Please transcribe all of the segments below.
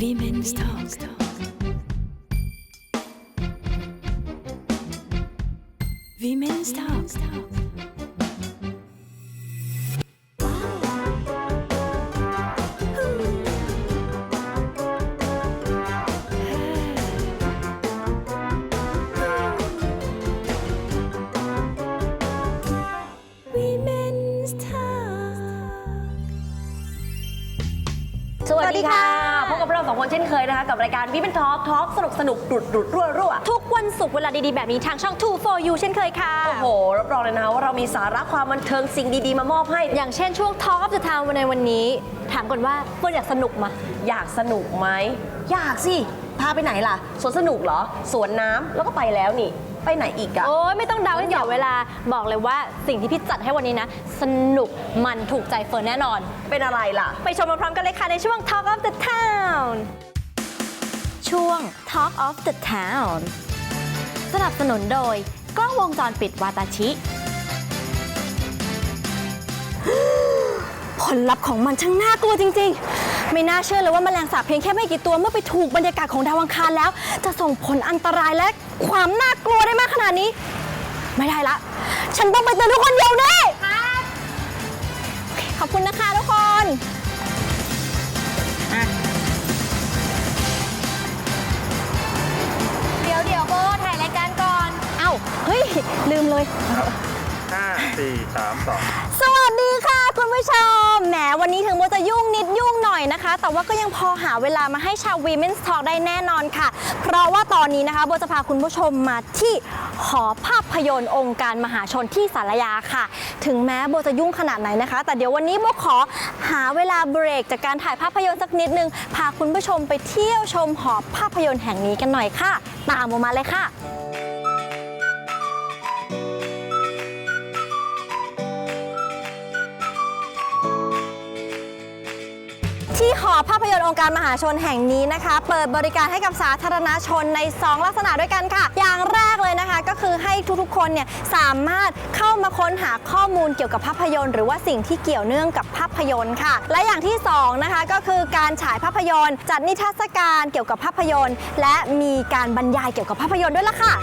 Women's Talk. Women's Talk. ยนะคะ กับรายการวิเป็นทอล์กทอล์กสนุกสนุกดุดดุดรั่วรั่วทุกวันศุกร์เวลาดีๆ แบบนี้ทางช่อง2 for you เช่นเคยค่ะ โอ้โห รับรองเลยนะคะว่าเรามีสาระความบันเทิงสิ่งดีๆ มามอบให้ อย่างเช่นช่วง Talk of the Town ในวันนี้ ถามก่อนว่าเฟิร์นอยากสนุกมา อยากสนุกไหม อยากสิ พาไปไหนล่ะ สวนสนุกเหรอ สวนน้ำแล้วก็ไปแล้วนี่ ไปไหนอีกอะ โอ้ยไม่ต้องเดาให้เสียเวลาบอกเลยว่าสิ่งที่พี่จัดให้วันนี้นะ สนุกมันถูกใจเฟิร์นแน่นอน เป็นอะไรล่ะ ไปชมพร้อมๆกันเลยค่ะในช่วง Talk of the Town ช่วง Talk of the Town สนับสนุนโดย กล้องวงจรปิดวาตาชิ ผลลัพธ์ของมันช่างน่ากลัวจริง ๆ ไม่น่าเชื่อเลยว่าแมลงสาบเพียงแค่ไม่กี่ตัวเมื่อไปถูกบรรยากาศของดาวอังคารแล้ว จะส่งผลอันตรายและความน่ากลัวได้มากขนาดนี้ ไม่ได้ละ ฉันต้องไปเตือนทุกคนเดี๋ยวนี้ขอบคุณนะคะทุกคน ลืมเลย ห้าสี่สามสองสวัสดีค่ะ คุณผู้ชม แหมวันนี้ถึงโบจะยุ่งนิดยุ่งหน่อยนะคะ แต่ว่าก็ยังพอหาเวลามาให้ชาว Women's Talk ได้แน่นอนค่ะ เพราะว่าตอนนี้นะคะโบจะพาคุณผู้ชมมาที่หอภาพยนตร์องค์การมหาชนที่สารยาค่ะ ถึงแม้โบจะยุ่งขนาดไหนนะคะ แต่เดี๋ยววันนี้โบขอหาเวลาเบรกจากการถ่ายภาพยนตร์สักนิดนึง พาคุณผู้ชมไปเที่ยวชมหอภาพยนตร์แห่งนี้กันหน่อยค่ะ ตามโบมาเลยค่ะ ที่หอภาพยนตร์องค์การมหาชนแห่งนี้นะคะ เปิดบริการให้กับสาธารณชนใน 2 ลักษณะด้วยกันค่ะ อย่างแรกเลยนะคะ ก็คือให้ทุกๆคนเนี่ยสามารถเข้ามาค้นหาข้อมูลเกี่ยวกับภาพยนตร์ หรือว่าสิ่งที่เกี่ยวเนื่องกับภาพยนตร์ค่ะ และอย่างที่สองนะคะก็คือการฉายภาพยนตร์ จัดนิทรรศการเกี่ยวกับภาพยนตร์ และมีการบรรยายเกี่ยวกับภาพยนตร์ด้วยล่ะค่ะ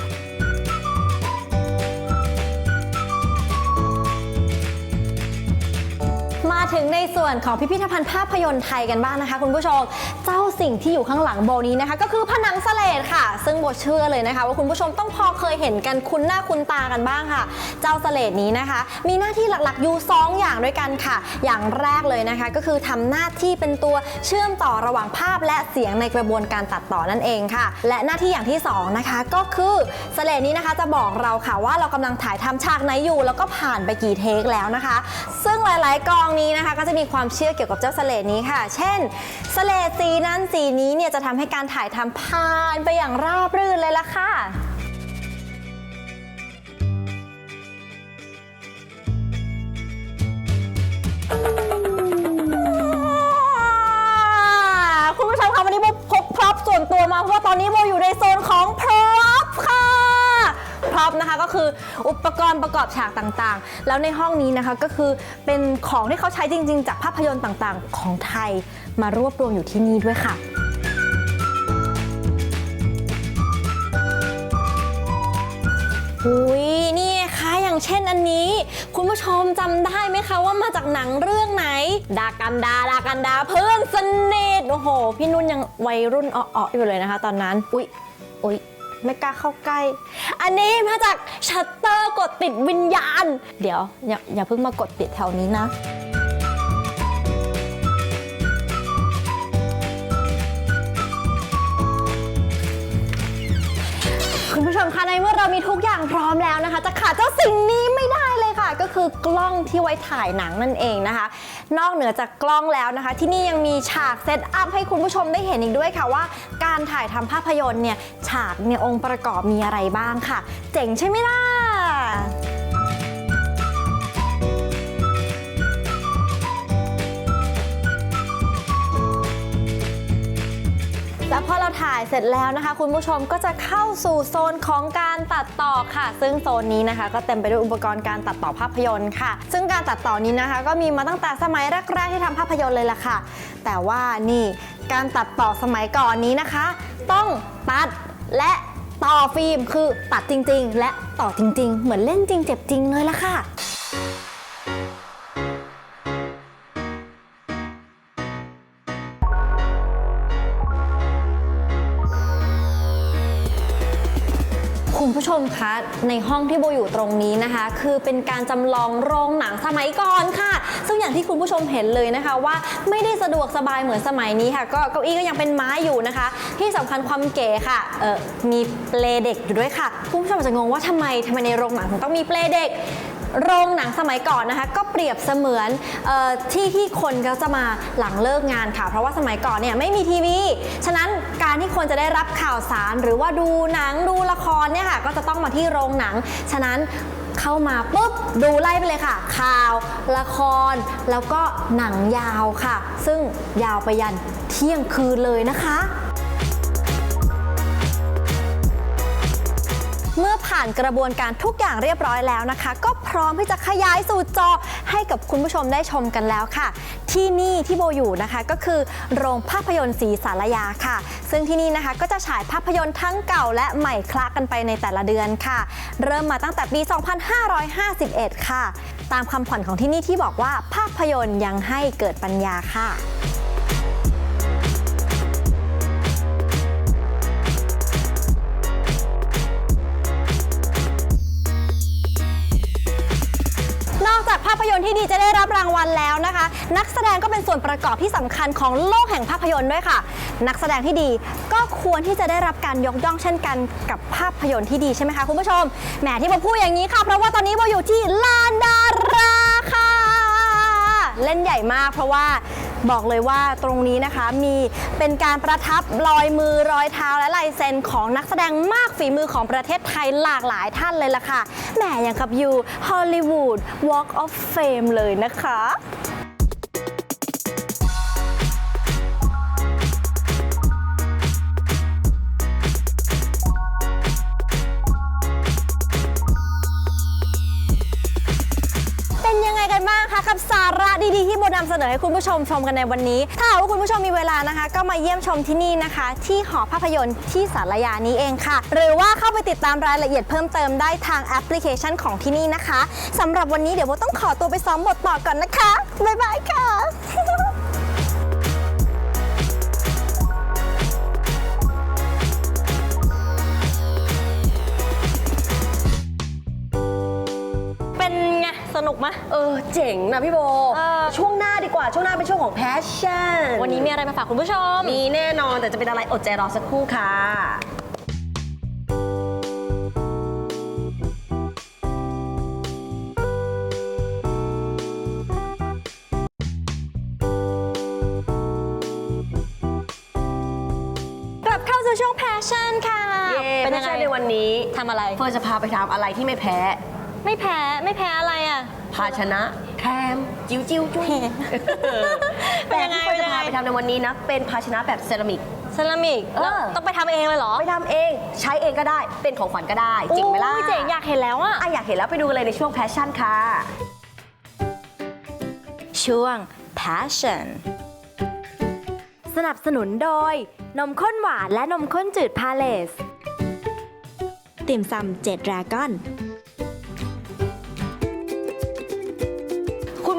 ถึงในส่วนของพิพิธภัณฑ์ภาพยนตร์ไทยกันบ้างนะคะ คุณผู้ชม เจ้าสิ่งที่อยู่ข้างหลังโบนี้นะคะ ก็คือผนังสเลดค่ะ ซึ่งโบเชื่อเลยนะคะ ว่าคุณผู้ชมต้องพอเคยเห็นกันคุ้นหน้าคุ้นตากันบ้างค่ะ เจ้าสเลดนี้นะคะ มีหน้าที่หลักๆอยู่สองอย่างด้วยกันค่ะ อย่างแรกเลยนะคะ ก็คือทำหน้าที่เป็นตัวเชื่อมต่อระหว่างภาพและเสียงในกระบวนการตัดต่อนั่นเองค่ะ และหน้าที่อย่างที่สองนะคะก็คือสเลดนี้นะคะจะบอกเราค่ะว่าเรากำลังถ่ายทำฉากไหนอยู่ แล้วก็ผ่านไปกี่เทคแล้วนะคะ ซึ่งหลาย ๆ กองนี้นะคะก็จะมีความเชื่อเกี่ยวกับเจ้าสเลดนี้ค่ะ เช่นสเลดสีนั้นสีนี้เนี่ยจะทำให้การถ่ายทำผ่านไปอย่างราบรื่นเลยล่ะค่ะคุณผู้ชมคะวันนี้โบพกพร็อพส่วนตัวมาเพราะว่าตอนนี้โบอยู่ในโซนของพร็อพค่ะ พร็อพนะคะก็คืออุปกรณ์ประกอบฉากต่างๆ แล้วในห้องนี้นะคะก็คือเป็นของที่เขาใช้จริง ๆ จากภาพยนตร์ต่างๆ ของไทยมารวบรวมอยู่ที่นี่ด้วยค่ะอุ้ยนี่คะอย่างเช่นอันนี้ คุณผู้ชมจำได้ไหมคะว่ามาจากหนังเรื่องไหน ดากันดาดากันดาเพื่อนสนิทโอ้โห พี่นุ่นยังวัยรุ่นอ่อๆอยู่เลยนะคะ ตอนนั้น อุ๊ยอุ๊ย ไม่กล้าเข้าใกล้ อันนี้มาจากชัตเตอร์กดติดวิญญาณ เดี๋ยว อย่าอย่าเพิ่งมากดติดแถวนี้นะ คุณผู้ชมคะในเมื่อเรามีทุกอย่างพร้อมแล้วนะคะ จะขาดเจ้าสิ่งนี้ คือกล้องที่ไว้ถ่ายหนังนั่นเองนะคะ นอกเหนือจากกล้องแล้วนะคะ ที่นี่ยังมีฉากเซตอัพให้คุณผู้ชมได้เห็นอีกด้วยค่ะว่า การถ่ายทำภาพยนตร์เนี่ยฉากเนี่ยองค์ประกอบมีอะไรบ้างค่ะ เจ๋งใช่ไหมล่ะ แล้วพอเราถ่ายเสร็จแล้วนะคะ คุณผู้ชมก็จะเข้าสู่โซนของการตัดต่อค่ะ ซึ่งโซนนี้นะคะ ก็เต็มไปด้วยอุปกรณ์การตัดต่อภาพยนตร์ค่ะ ซึ่งการตัดต่อนี้นะคะ ก็มีมาตั้งแต่สมัยแรกๆที่ทำภาพยนตร์เลยล่ะค่ะ แต่ว่านี่การตัดต่อสมัยก่อนนี้นะคะ ต้องตัดและต่อฟิล์มคือตัดจริง ๆ และต่อจริง ๆ เหมือนเล่นจริงเจ็บจริงเลยล่ะค่ะ มคะในห้องที่โบอยู่ตรงนี้นะคะ คือเป็นการจำลองโรงหนังสมัยก่อนค่ะ ซึ่งอย่างที่คุณผู้ชมเห็นเลยนะคะว่าไม่ได้สะดวกสบายเหมือนสมัยนี้ค่ะ ก็เก้าอี้ก็ยังเป็นไม้อยู่นะคะ ที่สำคัญความเก๋ค่ะเออมีเปลเด็กอยู่ด้วยค่ะคุณผู้ชมอาจจะงงว่าทำไมทำไมในโรงหนังถึงต้องมีเปลเด็ก โรงหนังสมัยก่อนนะคะ ก็เปรียบเสมือนออที่ที่คนก็จะมาหลังเลิกงานค่ะ เพราะว่าสมัยก่อนเนี่ยไม่มีทีวี ฉะนั้นการที่คนจะได้รับข่าวสาร หรือว่าดูหนังดูละครเนี่ยค่ะก็จะต้องมาที่โรงหนัง ฉะนั้นเข้ามาปุ๊บดูไล่ไปเลยค่ะ ข่าว ละคร แล้วก็หนังยาวค่ะ ซึ่งยาวไปยันเที่ยงคืนเลยนะคะ ผ่านกระบวนการทุกอย่างเรียบร้อยแล้วนะคะ ก็พร้อมที่จะขยายสู่จอให้กับคุณผู้ชมได้ชมกันแล้วค่ะ ที่นี่ที่โบอยู่นะคะก็คือโรงภาพยนตร์ศรีสารยาค่ะ ซึ่งที่นี่นะคะก็จะฉายภาพยนตร์ทั้งเก่าและใหม่คละกันไปในแต่ละเดือนค่ะ เริ่มมาตั้งแต่ปี 2551 ค่ะ ตามคำขวัญของที่นี่ที่บอกว่าภาพยนตร์ยังให้เกิดปัญญาค่ะ ที่ดีจะได้รับรางวัลแล้วนะคะ นักแสดงก็เป็นส่วนประกอบที่สำคัญของโลกแห่งภาพยนตร์ด้วยค่ะ นักแสดงที่ดีก็ควรที่จะได้รับการยกย่องเช่นกันกับภาพยนตร์ที่ดีใช่ไหมคะคุณผู้ชมแหมที่โบพูดอย่างนี้ค่ะ เพราะว่าตอนนี้โบอยู่ที่ลานดาราค่ะ เล่นใหญ่มากเพราะว่า บอกเลยว่าตรงนี้นะคะมีเป็นการประทับรอยมือรอยเท้าและลายเซ็นของนักแสดงมากฝีมือของประเทศไทยหลากหลายท่านเลยล่ะค่ะแหมอย่างกับอยู่ฮอลลีวูดวอล์กออฟเฟมเลยนะคะ ยังไงกันบ้างคะกับสาระดีๆที่โบนำเสนอให้คุณผู้ชมชมกันในวันนี้ ถ้าหากว่าคุณผู้ชมมีเวลานะคะ ก็มาเยี่ยมชมที่นี่นะคะ ที่หอภาพยนตร์ที่สารยานี้เองค่ะ หรือว่าเข้าไปติดตามรายละเอียดเพิ่มเติมได้ทางแอปพลิเคชันของที่นี่นะคะสำหรับวันนี้เดี๋ยวโบต้องขอตัวไปซ้อมบทต่อก่อนนะคะบ๊ายบายค่ะ งสนุกไหมเออเจ๋งนะพี่โบ เออ ช่วงหน้าดีกว่าช่วงหน้าเป็นช่วงของ passion วันนี้มีอะไรมาฝากคุณผู้ชม มีแน่นอนแต่จะเป็นอะไรอดใจรอสักครู่ค่ะ กลับเข้าสู่ช่วง passion ค่ะ เย้เป็นยังไง passion ในวันนี้ทำอะไร เฟิร์นจะพาไปทำอะไรที่ไม่แพ้ ไม่แพ้ไม่แพ้อะไรอะ ภาชนะแคมจิ้วจิ้วจุ้ยเป็นยังไงแต่ที่เฟิร์นจะเป็นยังไงพาไปทำในวันนี้นะ เป็นภาชนะแบบเซรามิก เซรามิกเออ แล้วต้องไปทำเองเลยเหรอไปทำเองใช้เองก็ได้เป็นของขวัญก็ได้จริงไหมล่ะโอ้ยเจ๋งอยากเห็นแล้วอะ อะอยากเห็นแล้วไปดูกันเลยในช่วง passion ค่ะ ช่วง passion สนับสนุนโดย นมข้นหวานและนมข้นจืดพาเลส ติ่มซำเจ็ดดราก้อน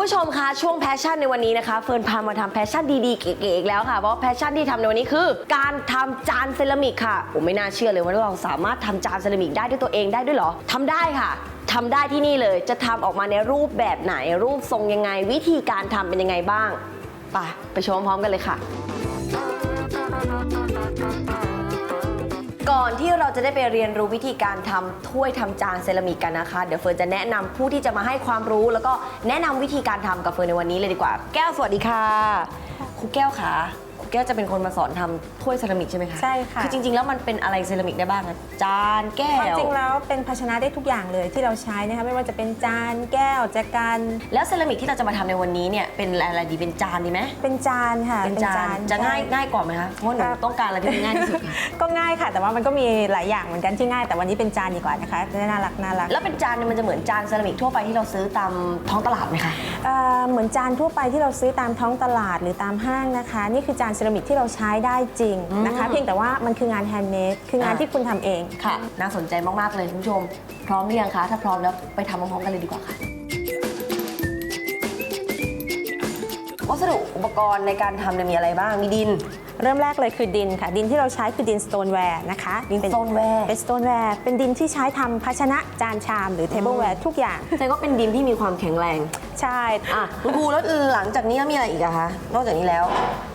ผู้ชมคะช่วงแพชชั่นในวันนี้นะคะเฟิร์นพามาทำแพชชั่นดีๆเก๋ๆอีกแล้วค่ะเพราะแพชชั่นที่ทำในวันนี้คือ การทำจานเซรามิกค่ะผมไม่น่าเชื่อเลยว่าเราสามารถทำจานเซรามิกได้ด้วยตัวเองได้ด้วยเหรอทำได้ค่ะทำได้ที่นี่เลยจะทำออกมาในรูปแบบไหนรูปทรงยังไง วิธีการทำเป็นยังไงบ้างไปไปชมพร้อมกันเลยค่ะ ก่อนที่เราจะได้ไปเรียนรู้วิธีการทำถ้วยทำจานเซรามิกกันนะคะ เดี๋ยวเฟิร์นจะแนะนำผู้ที่จะมาให้ความรู้ แล้วก็แนะนำวิธีการทำกับเฟิร์นในวันนี้เลยดีกว่า แก้วสวัสดีค่ะครูแก้วค่ะครู แก้วจะเป็นคนมาสอนทำถ้วยเซรามิกใช่ไหมคะใช่ค่ะ คือจริง ๆ แล้วมันเป็นอะไรเซรามิกได้บ้างอะจานแก้ความว จริงแล้วเป็นภาชนะได้ทุกอย่างเลยที่เราใช้นะคะไม่ว่าจะเป็นจานแก้วจักรานแล้วเซรามิกที่เราจะมาทำในวันนี้เนี่ยเป็นอะไรดีเป็นจานดีไหมเป็นจานค่ะเป็นจานจะง่ายง่ายกว่าไหมคะเพราะว่าหนูต้องการอะไรที่มันง่ายที่สุดค่ะก็ง่ายค่ะ แต่ว่ามันก็มีหลายอย่างเหมือนกันที่ง่าย แต่วันนี้เป็นจานดีกว่านะคะจะได้น่ารักน่ารักแล้วเป็นจานเนี่ยมันจะเหมือนจานเซรามิกทั่วไปที่เราซื้อตามท้องตลาดไหมคะ เอ่อเหมือนจานทั่วไปที่เราซื้อตามท้องตลาดหรือตามห้างนะคะ นี่คือจานเซรามิกที่เราใช้ได้จริงนะคะ เพียงแต่ว่ามันคืองานแฮนด์เมดคืองานอะที่คุณทำเองค่ะ น่าสนใจมาก ๆ เลยคุณผู้ชม พร้อมหรือยังคะ ถ้าพร้อมแล้วไปทำพร้อมๆกันเลยดีกว่าค่ะ วัสดุอุปกรณ์ในการทำเนี่ยมีอะไรบ้างมีดิน เริ่มแรกเลยคือดินค่ะ ดินที่เราใช้คือดินสโตนแวร์นะคะดิน stoneware เป็นสโตนแวร์เป็นดินที่ใช้ทำภาชนะจานชามหรือเทเบิลแวร์ทุกอย่างแสดงว่าเป็นดินที่มีความแข็งแรง ใช่อะคุณครูแล้วหลังจากนี้มีอะไรอีกอะคะนอกจากนี้แล้ว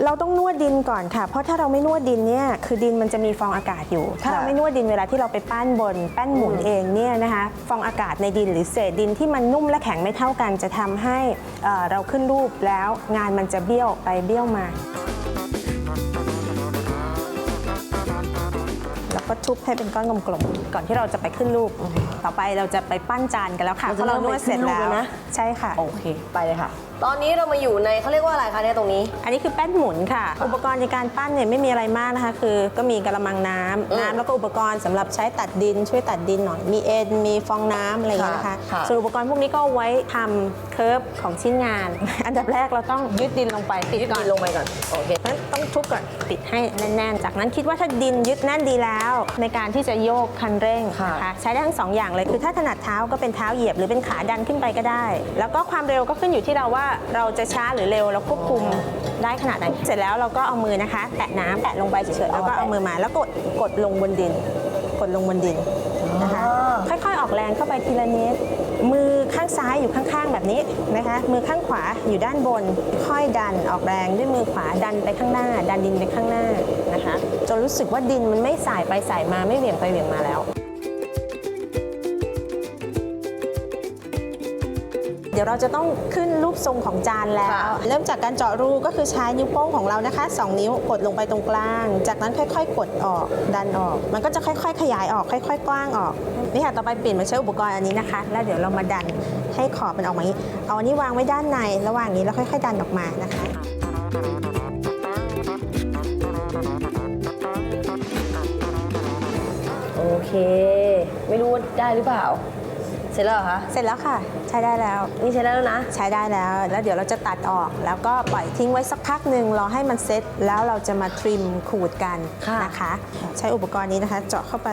เราต้องนวดดินก่อนค่ะ เพราะถ้าเราไม่นวดดินเนี่ยคือดินมันจะมีฟองอากาศอยู่ ถ้าเราไม่นวดดินเวลาที่เราไปปั้นบนแป้นหมุนเองเนี่ยนะคะฟองอากาศในดินหรือเศษดินที่มันนุ่มและแข็งไม่เท่ากัน จะทำให้เอ่อเราขึ้นรูปแล้วงานมันจะเบี้ยวไปเบี้ยวมา ก็ทุบให้เป็นก้อนกลมๆก่อนที่เราจะไปขึ้นรูป ต่อไปเราจะไปปั้นจานกันแล้วค่ะเราจะพอเรานวดเสร็จเริ่มไปขึ้นรูปแล้วแล้วนะ ใช่ค่ะ โอเคไปเลยค่ะ ตอนนี้เรามาอยู่ในเขาเรียกว่าอะไรคะเนี่ยตรงนี้ อันนี้คือแป้นหมุนค่ะ อุปกรณ์ในการปั้นเนี่ยไม่มีอะไรมากนะคะ คือก็มีกระมังน้ำอืมน้ำแล้วก็อุปกรณ์สำหรับใช้ตัดดิน ช่วยตัดดินหน่อย มีเอ็นมีฟองน้ำอะไรอย่างเงี้ยนะคะค่ะค่ะ ส่วนอุปกรณ์พวกนี้ก็เอาไว้ทำเคิร์ฟของชิ้นงาน อันดับแรกเราต้องยึดดินลงไปปิดยึดก่อนดินลงไปก่อนโอเคนั้นต้องทุบก่อนปิดให้แน่นๆ จากนั้นคิดว่าถ้าดินยึดแน่นดีแล้วในการที่จะโยกคันเร่งค่ะนะคะใช้ได้ทั้งสองอย่างเลยคือถ้าถนัดเท้าก็เป็นเท้าเหยียบหรือเป็นขาดันขึ้นไปก็ได้ แล้วก็ความเร็วก็ขึ้นอยู่ที่เราว่าเราจะช้าหรือเร็วเราควบคุมได้ขนาดไหนเสร็จแล้วเราก็เอามือนะคะ แตะน้ำแตะลงไปเฉยๆแล้วก็เอามือมาแล้วกดกดลงบนดิน กดลงบนดินนะคะค่อยๆออกแรงเข้าไปทีละนิด มือข้างซ้ายอยู่ข้างๆแบบนี้นะคะ มือข้างขวาอยู่ด้านบน ค่อยดันออกแรงด้วยมือขวาดันไปข้างหน้า ดันดินไปข้างหน้านะคะ จนรู้สึกว่าดินมันไม่สายไปสายมาไม่เหวี่ยงไปเหวี่ยงมาแล้ว เดี๋ยวเราจะต้องขึ้นรูปทรงของจานแล้วค่ะเริ่มจากการเจาะรูก็คือใช้นิ้วโป้งของเรานะคะ 2 นิ้วกดลงไปตรงกลาง จากนั้นค่อย ๆ กดออกดันออก มันก็จะค่อย ๆ ขยายออกค่อย ๆ กว้างออกนี่ค่ะต่อไปเปลี่ยนมาใช้อุปกรณ์อันนี้นะคะ แล้วเดี๋ยวเรามาดันให้ขอบมันออกมาอย่างนี้เอาอันนี้วางไว้ด้านในระหว่างนี้แล้วค่อย ๆ ดันออกมานะคะโอเค ไม่รู้ว่าได้หรือเปล่า เสร็จแล้วเหรอคะ เสร็จแล้วค่ะ ใช้ได้แล้ว นี่ใช้ได้แล้วนะ ใช้ได้แล้ว แล้วเดี๋ยวเราจะตัดออก แล้วก็ปล่อยทิ้งไว้สักพักหนึ่งรอให้มันเซ็ตแล้วเราจะมาทริมขูดกันค่ะ นะคะ ใช้อุปกรณ์นี้นะคะ เจาะเข้าไป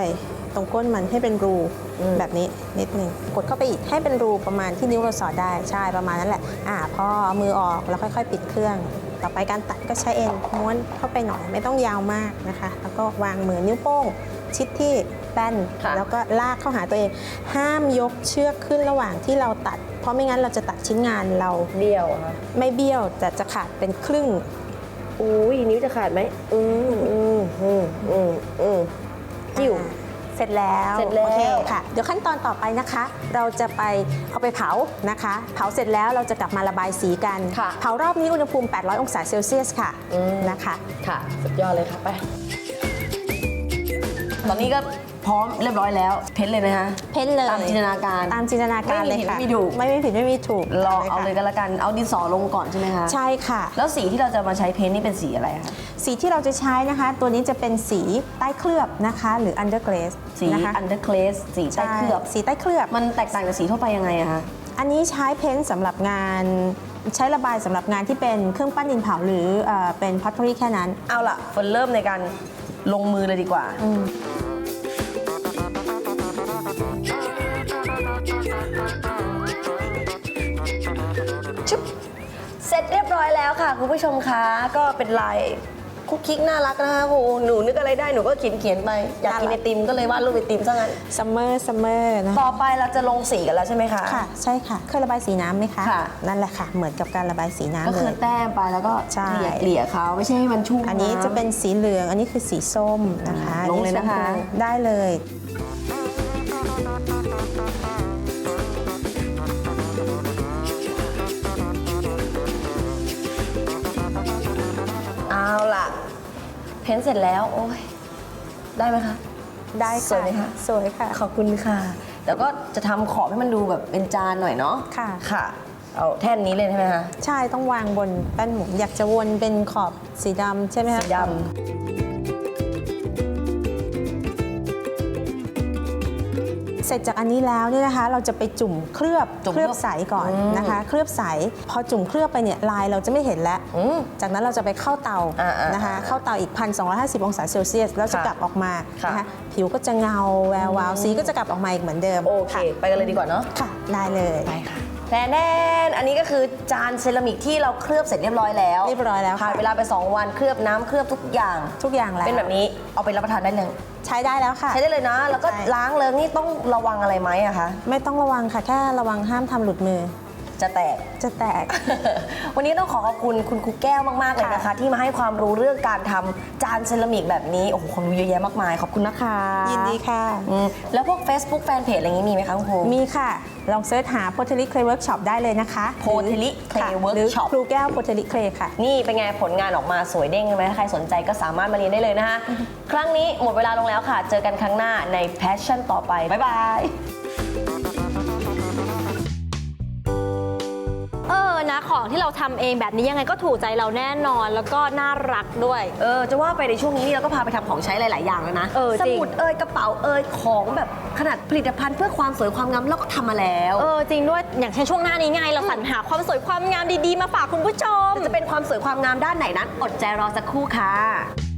ตรงก้นมันให้เป็นรูอืมแบบนี้นิดหนึ่งกดเข้าไปอีกให้เป็นรูประมาณที่นิ้วเราสอดได้ใช่ประมาณนั้นแหละอ่าพอเอามือออกแล้วค่อย ๆ ปิดเครื่อง ต่อไปการตัดก็ใช้เอ็นม้วนเข้าไปหน่อยไม่ต้องยาวมากนะคะ แล้วก็วางมือนิ้วโป้งชิดที่ แป้น ค่ะแล้วก็ลากเข้าหาตัวเอง ห้ามยกเชือกขึ้นระหว่างที่เราตัด เพราะไม่งั้นเราจะตัดชิ้นงานเราเดียวอะคะไม่เบี้ยวแต่จะขาดเป็นครึ่ง อุ้ยนิ้วจะขาดไหมอืมอืมอืมอืมอืมจิ้วเสร็จแล้วเสร็จแล้ว โอเคค่ะ เดี๋ยวขั้นตอนต่อไปนะคะ เราจะไปเอาไปเผานะคะ เผาเสร็จแล้วเราจะกลับมาระบายสีกัน ค่ะ เผารอบนี้อุณหภูมิ 800 องศาเซลเซียสค่ะอืมนะคะ ค่ะ สุดยอดเลยค่ะไป ตอนนี้ก็ พร้อมเรียบร้อยแล้ว เพ้นเลยนะคะ เพ้นเลยตามจินตนาการตามจินตนาการเลยค่ะไม่มีผิดไม่มีถูก ไม่มีผิดไม่มีถูกรอเอาเลยค่ะก็แล้วกัน เอาดินสอลงก่อนใช่ไหมคะ ใช่ค่ะ แล้วสีที่เราจะมาใช้เพ้นนี่เป็นสีอะไรคะ สีที่เราจะใช้นะคะ ตัวนี้จะเป็นสีใต้เคลือบนะคะ หรือ underglaze สีนะคะ underglaze สีใต้เคลือบใช่สีใต้เคลือบ มันแตกต่างจากสีทั่วไปยังไงอะคะ อันนี้ใช้เพ้นท์สำหรับงานใช้ระบายสำหรับงานที่เป็นเครื่องปั้นดินเผาหรือเออเป็นพอตเทอรี่แค่นั้น เอาล่ะฝนเริ่มในการลงมือเลยดีกว่า ชุบเสร็จเรียบร้อยแล้วค่ะคุณผู้ชมคะก็เป็นลายคุกคิกน่ารักนะคะโอ้โหหนูนึกอะไรได้หนูก็เขียนเขียนๆไปอยากกินไอติมก็เลยวาดรูปไอติมซะงั้นซัมเมอร์ซัมเมอร์นะต่อไปเราจะลงสีกันแล้วใช่ไหมคะ ค่ะ ใช่ค่ะ เคยระบายสีน้ำไหมคะค่ะ นั่นแหละค่ะ เหมือนกับการระบายสีน้ำก็เลคือย แต้มไปแล้วก็ใช่ เกลี่ยเกลี่ยเขาไม่ใช่ให้มันชุ่มอันนี้ำ จะเป็นสีเหลือง อันนี้คือสีส้มนะคะลงเลยนะคะ อัชมพูได้เลย เอาล่ะเห็นเสร็จแล้ว โอ้ย ได้ไหมคะ ได้สวยไหมคะ สวยค่ะ ขอบคุณค่ะ แล้วก็จะทำขอบให้มันดูแบบเป็นจานหน่อยเนาะ ค่ะ ค่ะ เอาแท่นนี้เลยใช่ไหมคะ ใช่ต้องวางบนแป้นหมุนอยากจะวนเป็นขอบสีดำใช่ไหมคะสีด เสร็จจากอันนี้แล้วเนี่ยนะคะ เราจะไปจุ่มเคลือบจุ่มเคลือบใสก่อนอืมนะคะ เคลือบใสพอจุ่มเคลือบไปเนี่ยลายเราจะไม่เห็นแล้ว อืมจากนั้นเราจะไปเข้าเตาอ่าๆนะคะ เข้าเตาอีก 1,250 องศาเซลเซียสแล้วจะค่ะกลับออกมาค่ะ นะคะผิวก็จะเงาแวววาวสีก็จะกลับออกมาอีกเหมือนเดิมโอเคไปกันเลยดีกว่าเนาะ ค่ะได้เลยไปค่ะแน่แน่ๆอันนี้ก็คือจานเซรามิกที่เราเคลือบเสร็จเรียบร้อยแล้วเรียบร้อยแล้วค่ะผ่านเวลาไป 2 วันเคลือบน้ำเคลือบทุกอย่าง ทุกอย่างแล้ว เป็นแบบนี้เอาไปรับประทานได้เลย ใช้ได้แล้วค่ะ ใช้ได้เลยนะ แล้วก็ใช่ ล้างเลยนี่ต้องระวังอะไรไหมอะคะ ไม่ต้องระวังค่ะ แค่ระวังห้ามทำหลุดมือ จะแตก จะแตก วันนี้ต้องขอขอบคุณคุณครูแก้วมากๆเลยนะคะค่ะที่มาให้ความรู้เรื่องการทำจานเซรามิกแบบนี้โอ้โหความรู้เยอะแยะมากมายขอบคุณนะคะยินดีค่ะ อืมแล้วพวก Facebook Fanpage อะไรอย่างนี้มีไหมคะคุณครู มีค่ะ ลองเสิร์ชหา p o t e l i Clay Workshop ได้เลยนะคะ Pottery Clay ค่ะ Workshop หรือครูแก้ว p o t e l i Clay ค่ะ นี่เป็นไงผลงานออกมาสวยเด้งไหมถ้าใครสนใจก็สามารถมาเรียนได้เลยนะคะ ครั้งนี้หมดเวลาลงแล้วค่ะ เจอกันครั้งหน้าใน Passion ต่อไป บ๊ายบาย เออนะของที่เราทำเองแบบนี้ยังไงก็ถูกใจเราแน่นอนแล้วก็น่ารักด้วย เออจะว่าไปในช่วงนี้นี่เราก็พาไปทำของใช้หลาย ๆ อย่างแล้วนะ เออสจริง มุดเอยกระเป๋าเอยของแบบขนาดผลิตภัณฑ์เพื่อความสวยความงามเราก็ทำมาแล้ว เออจริงด้วยอย่างเช่นช่วงหน้านี้ไงเราสรรหาความสวยความงามดีๆ มาฝากคุณผู้ชม จะเป็นความสวยความงามด้านไหนนั้น อดใจรอสักครู่ค่ะ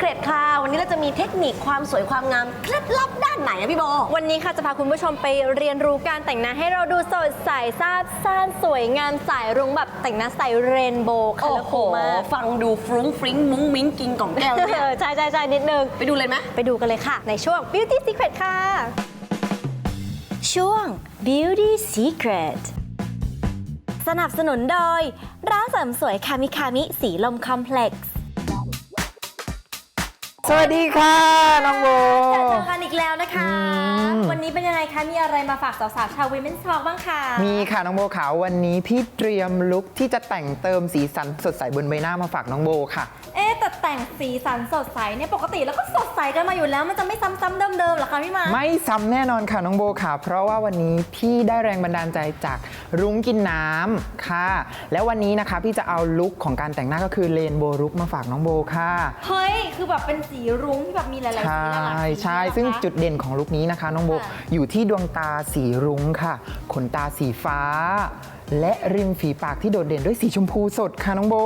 ช่วง Beauty Secret ค่ะ วันนี้เราจะมีเทคนิคความสวยความงามเคล็ดลับด้านไหนอะพี่โบ วันนี้ค่ะจะพาคุณผู้ชมไปเรียนรู้การแต่งหน้าให้เราดูสดใสซาบซ่านสวยงามสายรุ้งแบบแต่งหน้าใสเรนโบว์ค่ะโอ้แล้วโหคูมากฟังดูฟรุ้งฟริ้งมุ้งมิ้งกินกล่อมแก้วเลยเอเนี่ยอใช่ใช่ใช่นิดนึง ไปดูเลยไหมไปดูกันเลยค่ะ ในช่วง Beauty Secret ค่ะ ช่วง Beauty Secret สนับสนุนโดย ร้านเสริมสวยคามิคามิ สีลมคอมเพล็กซ์ สวัสดีค่ะ น้องโบ เจอกันอีกแล้วนะคะวันนี้เป็นยังไงคะ มีอะไรมาฝากสาวๆ ชาว Women's Talk บ้างคะมีค่ะน้องโบขาววันนี้พี่เตรียมลุคที่จะแต่งเติมสีสันสดใสบนใบหน้ามาฝากน้องโบค่ะเอ๊ะ แต่แต่งสีสันสดใสเนี่ยปกติแล้วก็สดใสกันมาอยู่แล้วมันจะไม่ซ้ำๆเดิมๆเหรอคะพี่มาไม่ซ้ำแน่นอนค่ะน้องโบค่ะ เพราะว่าวันนี้พี่ได้แรงบันดาลใจจากรุ้งกินน้ำค่ะ แล้ววันนี้นะคะพี่จะเอาลุคของการแต่งหน้าก็คือเลนโบลุคมาฝากน้องโบค่ะเฮ้ยคือแบบเป็นสีรุ้งที่แบบมีหลายๆสีใช่หลากหลายสีใช่เหรอคะซึ่งจุดเด่นของลุคนี้นะคะ น้องโบค่ะอยู่ที่ดวงตาสีรุ้งค่ะ ขนตาสีฟ้า และริมฝีปากที่โดดเด่นด้วยสีชมพูสดค่ะน้องโบ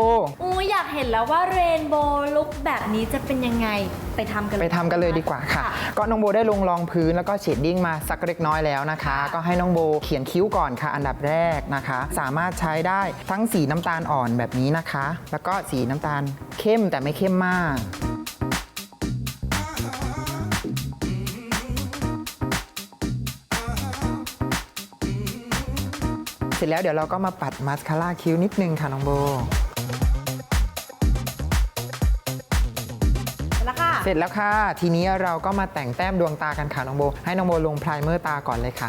อู้อยากเห็นแล้วว่าเรนโบว์ลุคแบบนี้จะเป็นยังไงไปทำกันเลยไปทำกันเลยดีกว่าค่ะ ก็น้องโบได้ลงรองพื้นแล้วก็เชดดิ้งมาสักเล็กน้อยแล้วนะคะ ก็ให้น้องโบเขียนคิ้วก่อนค่ะ อันดับแรกนะคะ สามารถใช้ได้ทั้งสีน้ำตาลอ่อนแบบนี้นะคะ แล้วก็สีน้ำตาลเข้มแต่ไม่เข้มมาก ร็จแล้วเดี๋ยวเราก็มาปัดมาสคาร่าคิ้วนิดนึงค่ะน้องโบ แล้วค่ะ เสร็จแล้วค่ะ ทีนี้เราก็มาแต่งแต้มดวงตากันค่ะน้องโบ ให้น้องโบลงไพรเมอร์ตาก่อนเลยค่ะ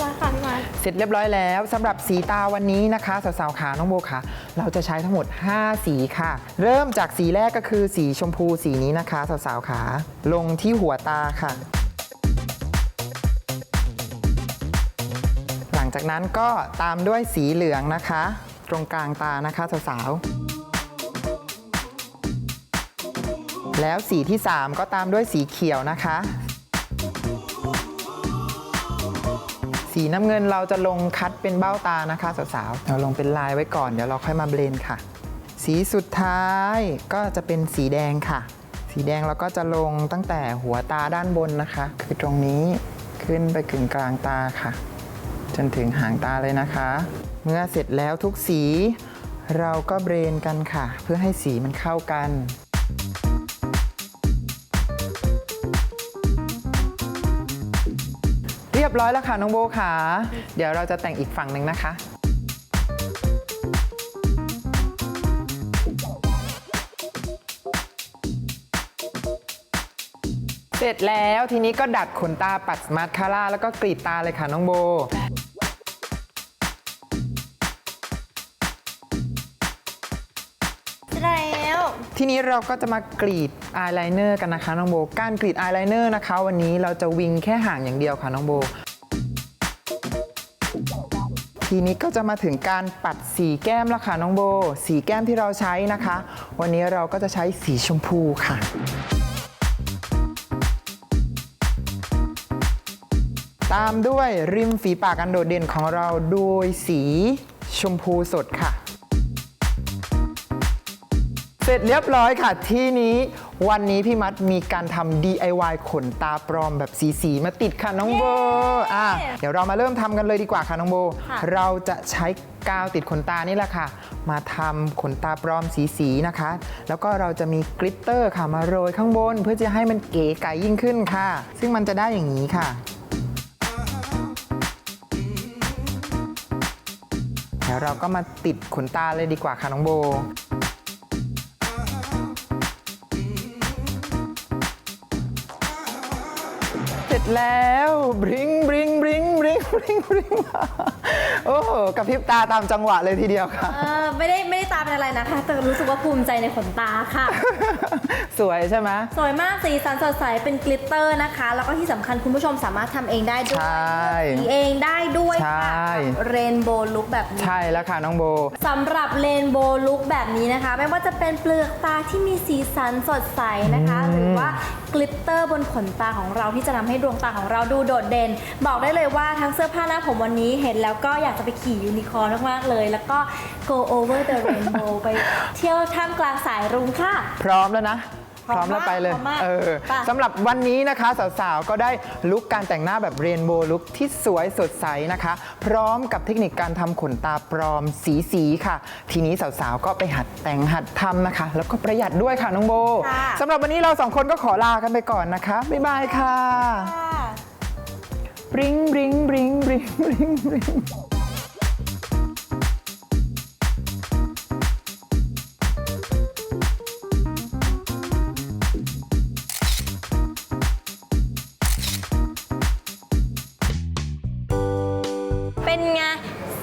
จ้าค่ะพี่มาเสร็จเรียบร้อยแล้วสำหรับสีตาวันนี้นะคะสาวๆขาน้องโบค่ะ เราจะใช้ทั้งหมด 5 สีค่ะ เริ่มจากสีแรกก็คือสีชมพูสีนี้นะคะสาวๆขาลงที่หัวตาค่ะ จากนั้นก็ตามด้วยสีเหลืองนะคะ ตรงกลางตานะคะสาวๆ แล้วสีที่ 3 ก็ตามด้วยสีเขียวนะคะ สีน้ำเงินเราจะลงคัดเป็นเบ้าตานะคะสาวๆ เราลงเป็นลายไว้ก่อนเดี๋ยวเราค่อยมาเบลนค่ะ สีสุดท้ายก็จะเป็นสีแดงค่ะ สีแดงเราก็จะลงตั้งแต่หัวตาด้านบนนะคะ คือตรงนี้ขึ้นไปกึ่งกลางตาค่ะ จนถึงหางตาเลยนะคะ เมื่อเสร็จแล้วทุกสี เราก็เบรนกันค่ะ เพื่อให้สีมันเข้ากันเรียบร้อยแล้วค่ะน้องโบค่ะ เดี๋ยวเราจะแต่งอีกฝั่งหนึ่งนะคะ เสร็จแล้วทีนี้ก็ดัดขนตาปัดสมาร์ทคาร่าแล้วก็กรีดตาเลยค่ะน้องโบ ทีนี้เราก็จะมากรีดอายไลเนอร์กันนะคะน้องโบ การกรีดอายไลเนอร์นะคะ วันนี้เราจะวิงแค่ห่างอย่างเดียวค่ะน้องโบ ทีนี้ก็จะมาถึงการปัดสีแก้มแล้วค่ะน้องโบ สีแก้มที่เราใช้นะคะ วันนี้เราก็จะใช้สีชมพูค่ะตามด้วยริมฝีปากอันโดดเด่นของเราโดยสีชมพูสดค่ะ เสร็จเรียบร้อยค่ะ ที่นี้วันนี้พี่มัดมีการทำ DIY ขนตาปลอมแบบสีสีๆมาติดค่ะน้องโบอะเดี๋ยวเรามาเริ่มทำกันเลยดีกว่าค่ะน้องโบ เราจะใช้กาวติดขนตานี่แหละค่ะ มาทำขนตาปลอมสีสีๆนะคะ แล้วก็เราจะมีกลิตเตอร์ค่ะมาโรยข้างบน เพื่อจะให้มันเก๋ไก๋ยิ่งขึ้นค่ะ ซึ่งมันจะได้อย่างนี้ค่ะเดี๋ยวเราก็มาติดขนตาเลยดีกว่าค่ะน้องโบ แล้วบริง ริงบริงบริงโอ้โหกระพริบตาตามจังหวะเลยทีเดียวค่ะ เออไม่ได้ไม่ได้ตาเป็นอะไรนะคะ แต่รู้สึกว่าภูมิใจในขนตาค่ะ สวยใช่ไหม สวยมากสีสันสดใสเป็นกลิตเตอร์นะคะ แล้วก็ที่สำคัญคุณผู้ชมสามารถทำเองได้ด้วยใช่สีเองได้ด้วยค่ะใช่ เรนโบว์ลุคแบบนี้ ใช่แล้วค่ะน้องโบ สำหรับเรนโบว์ลุคแบบนี้นะคะ ไม่ว่าจะเป็นเปลือกตาที่มีสีสันสดใสนะคะ หรือว่ากลิตเตอร์บนขนตาของเราที่จะทำให้ดวงตาของเราดูโดดเด่น บอกได้เลยว่าทั้งเสื้อผ้าหน้าผมวันนี้เห็นแล้วก็อยากจะไปขี่ยูนิคอร์นมากๆเลย แล้วก็ go over the rainbow ไปเที่ยวท่ามกลางสายรุ้งค่ะ พร้อมแล้วนะพร้อมแล้วไปเลยพร้อมมากเออไป สำหรับวันนี้นะคะสาวๆ ก็ได้ลุคการแต่งหน้าแบบเรนโบว์ลุคที่สวยสดใสนะคะ พร้อมกับเทคนิคการทำขนตาปลอมสีสีๆค่ะ ทีนี้สาวๆ ก็ไปหัดแต่งหัดทำนะคะ แล้วก็ประหยัดด้วยค่ะน้องโบสำหรับวันนี้เราสองคนก็ขอลากันไปก่อนนะคะ บ๊ายบายค่ะ บริงบริงบริงบริงบริงบริงเป็นไง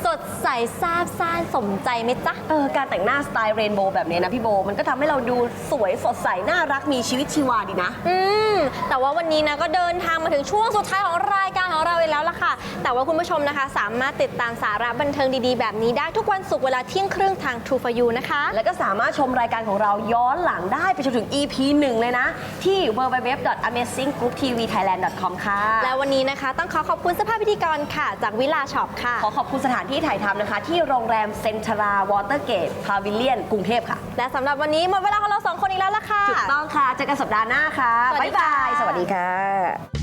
สดใสซาบซ่านสมใจไหมจ๊ะ เออการแต่งหน้าสไตล์เรนโบว์แบบนี้นะพี่โบ มันก็ทำให้เราดูสวยสดใส น่ารักมีชีวิตชีวาดีนะ อืม แต่ว่าวันนี้นะก็เดินทางมาถึงช่วงสุดท้ายของรายการ ของเราอีกแล้วล่ะค่ะ แต่ว่าคุณผู้ชมนะคะ สามารถติดตามสาระบันเทิงดีๆ แบบนี้ได้ทุกวันศุกร์เวลาเที่ยงครึ่งทาง True for You นะคะ แล้วก็สามารถชมรายการของเราย้อนหลังได้ไปจนถึง EP 1 เลยนะ ที่ www.amazinggrouptvthailand.com ค่ะ และวันนี้นะคะ ต้องขอขอบคุณเสื้อผ้าพิธีกรค่ะ จากวิลาช็อปค่ะ ขอขอบคุณสถานที่ถ่ายทำนะคะ ที่โรงแรมเซนทราวอเตอร์เกตพาวิเลียนกรุงเทพค่ะ และสำหรับวันนี้หมดเวลาของเราสองคนอีกแล้วล่ะค่ะ ถูกต้องค่ะเจอกันสัปดาห์หน้าค่ะ สวัสดีบ๊ายบาย ค่ะ สวัสดีค่ะ